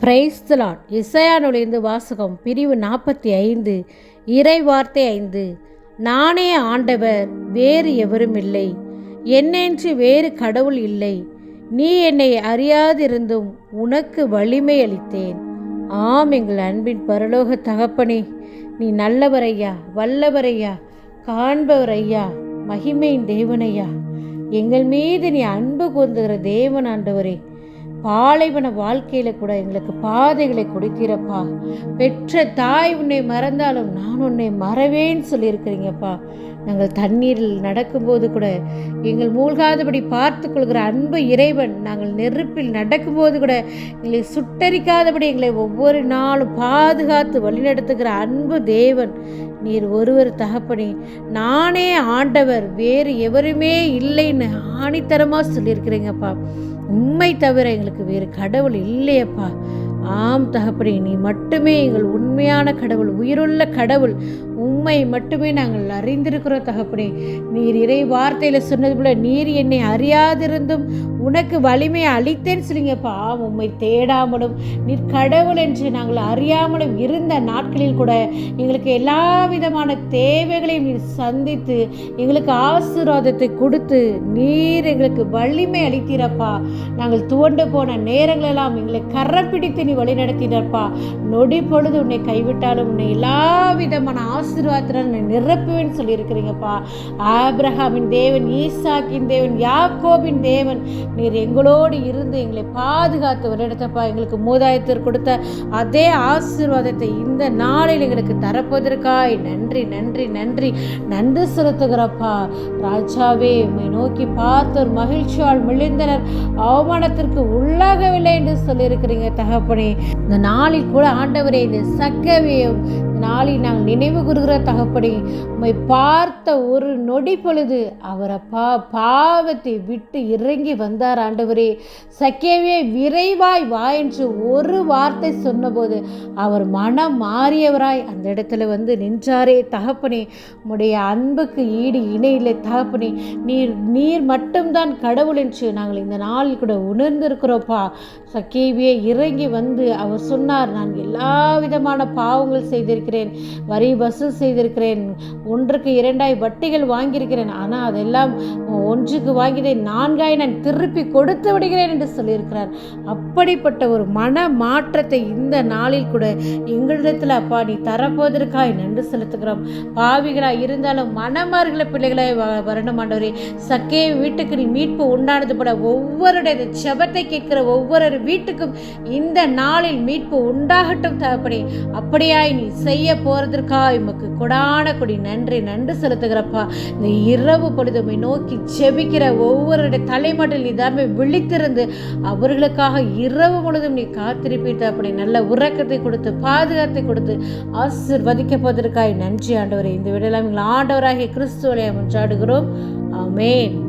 பிரைஸ்தலான் இசையானொழிந்து வாசகம் பிரிவு நாற்பத்தி ஐந்து இறை வார்த்தை ஐந்து. நானே ஆண்டவர் வேறு எவரும் இல்லை. என்னென்று வேறு கடவுள் இல்லை. நீ என்னை அறியாதிருந்தும் உனக்கு வலிமை அளித்தேன். ஆம் எங்கள் அன்பின் பரலோக தகப்பனே நீ நல்லவர் ஐயா வல்லவர் ஐயா காண்பவர் ஐயா மகிமையின் தேவனையா. எங்கள் மீது நீ அன்பு கூர்ந்துகிற தேவன் ஆண்டவரே பாலைவன வாழ்க்கையில கூட எங்களுக்கு பாதைகளை கொடுக்கிறப்பா. பெற்ற தாய் உன்னை மறந்தாலும் நான் உன்னை மறவேன்னு சொல்லியிருக்கிறீங்கப்பா. நாங்கள் தண்ணீரில் நடக்கும்போது கூட எங்கள் மூழ்காதபடி பார்த்து கொள்கிற அன்பு இறைவன் நாங்கள் நெருப்பில் நடக்கும்போது கூட எங்களை சுட்டரிக்காதபடி எங்களை ஒவ்வொரு நாளும் பாதுகாத்து வழிநடத்துகிற அன்பு தேவன். நீர் ஒருவர் தகப்பனே நானே ஆண்டவர் வேறு எவருமே இல்லைன்னு ஆணித்தரமாக சொல்லியிருக்கிறீங்கப்பா. உண்மை தவிர எங்களுக்கு வேறு கடவுள் இல்லையப்பா. ஆம் தகப்பனே நீ மட்டுமே எங்கள் உண்மையான கடவுள் உயிருள்ள கடவுள். உண்மை மட்டுமே நாங்கள் அறிந்திருக்கிறோம் தகப்பனே. நீர் இறை வார்த்தையில் சொன்னது போல நீர் என்னை அறியாதிருந்தும் உனக்கு வலிமை அளித்தேன்னு சொல்லிங்கப்பா உண்மை தேடாமலும் நீர் கடவுள் என்று நாங்கள் அறியாமலும் இருந்த நாட்களில் கூட எங்களுக்கு எல்லா விதமான தேவைகளையும் நீர் சந்தித்து எங்களுக்கு ஆசீர்வாதத்தை கொடுத்து நீர் எங்களுக்கு வலிமை அளித்தீரப்பா. நாங்கள் துவண்டு போன நேரங்களெல்லாம் எங்களை கரம் பிடித்து நீ வழி நடத்தினப்பா நொடி பொழுது உன்னை கைவிட்டாலும் உன்னை எல்லா விதமான ஆசீர்வாதத்தினால் நீ நிரப்புவேன்னு சொல்லியிருக்கிறீங்கப்பா. ஆப்ரஹாமின் தேவன் ஈசாக்கின் தேவன் யாக்கோபின் தேவன் நீர் எங்களோடு இருந்து எங்களை பாதுகாத்து இடத்தப்பா எங்களுக்கு மூதாயத்திற்கு கொடுத்த அதே ஆசீர்வாதத்தை இந்த நாளில் எங்களுக்கு தரப்பதற்காய் நன்றி நன்றி நன்றி. நன்றி செலுத்துகிறப்பா. ராஜாவே உண்மை நோக்கி பார்த்தோர் மகிழ்ச்சியால் மிளிர்ந்தனர் அவமானத்திற்கு உள்ளாகவில்லை என்று சொல்லியிருக்கிறீங்க தகப்பனே. இந்த நாளில் கூட ஆண்டவரே இந்த சக்கவே நாளை நாங்கள் நினைவு கூறுகிற தகப்படி உம்மை பார்த்த ஒரு நொடி பொழுது அவர் அப்பா பாவத்தை விட்டு இறங்கி வந்தார் ஆண்டவரே. சக்கேவே விரைவாய் வா என்று ஒரு வார்த்தை சொன்னபோது அவர் மனம் மாறியவராய் அந்த இடத்துல வந்து நின்றாரே. தகப்பனே உடைய அன்புக்கு ஈடு இணையில்லை தகப்பனே நீர் நீர் மட்டும்தான் கடவுள் என்று நாங்கள் இந்த நாளில் கூட உணர்ந்திருக்கிறோப்பா. சக்கேவியே இறங்கி வந்து அவர் சொன்னார் நான் எல்லா விதமான பாவங்கள் செய்திருக்கிறேன் வரி வசூல் செய்திருக்கிறேன். ஒன்றுக்கு இரண்டாய் வட்டிகள் வாங்கியிருக்கிறேன். ஆனால் அதெல்லாம் ஒன்றுக்கு வாங்கியதை நான்காய் நான் திருப்பி கொடுத்து விடுகிறேன் என்று சொல்லியிருக்கிறார். அப்படிப்பட்ட ஒரு மன மாற்றத்தை இந்த நாளில் கூட எங்களிடத்தில் அப்பா நீ தரப்போவதற்காய் நன்றி செலுத்துகிறோம். பாவிகளாக இருந்தாலும் மனமார்களை பிள்ளைகளை வ- வரணும் ஆண்டவரே. சக்கே வீட்டுக்கு நீ மீட்பு உண்டானது போல ஒவ்வொருடைய செபத்தை கேட்கிற ஒவ்வொரு வீட்டுக்கும் இந்த நாளில் மீட்பு உண்டாகட்டும் தகப்படி அப்படியாய் நீ செய்ய போறதற்காய் உமக்கு கொடான கொடி நன்றி நன்றி செலுத்துகிறப்பா. இந்த இரவு பொழுதுமை நோக்கி ஜெபிக்கிற ஒவ்வொருடைய தலைமட்டில் நீ தாமே விழித்திருந்து அவர்களுக்காக இரவு முழுதும் நீ காத்திருப்பீட்டு அப்படி நல்ல உறக்கத்தை கொடுத்து பாதுகாத்தை கொடுத்து ஆசிர்வதிக்கப்படுற்காய் நன்றி ஆண்டவரை. இந்த விடலாம் எங்கள் ஆண்டவராகிய கிறிஸ்துவனை முன்றாடுகிறோம் ஆமென்.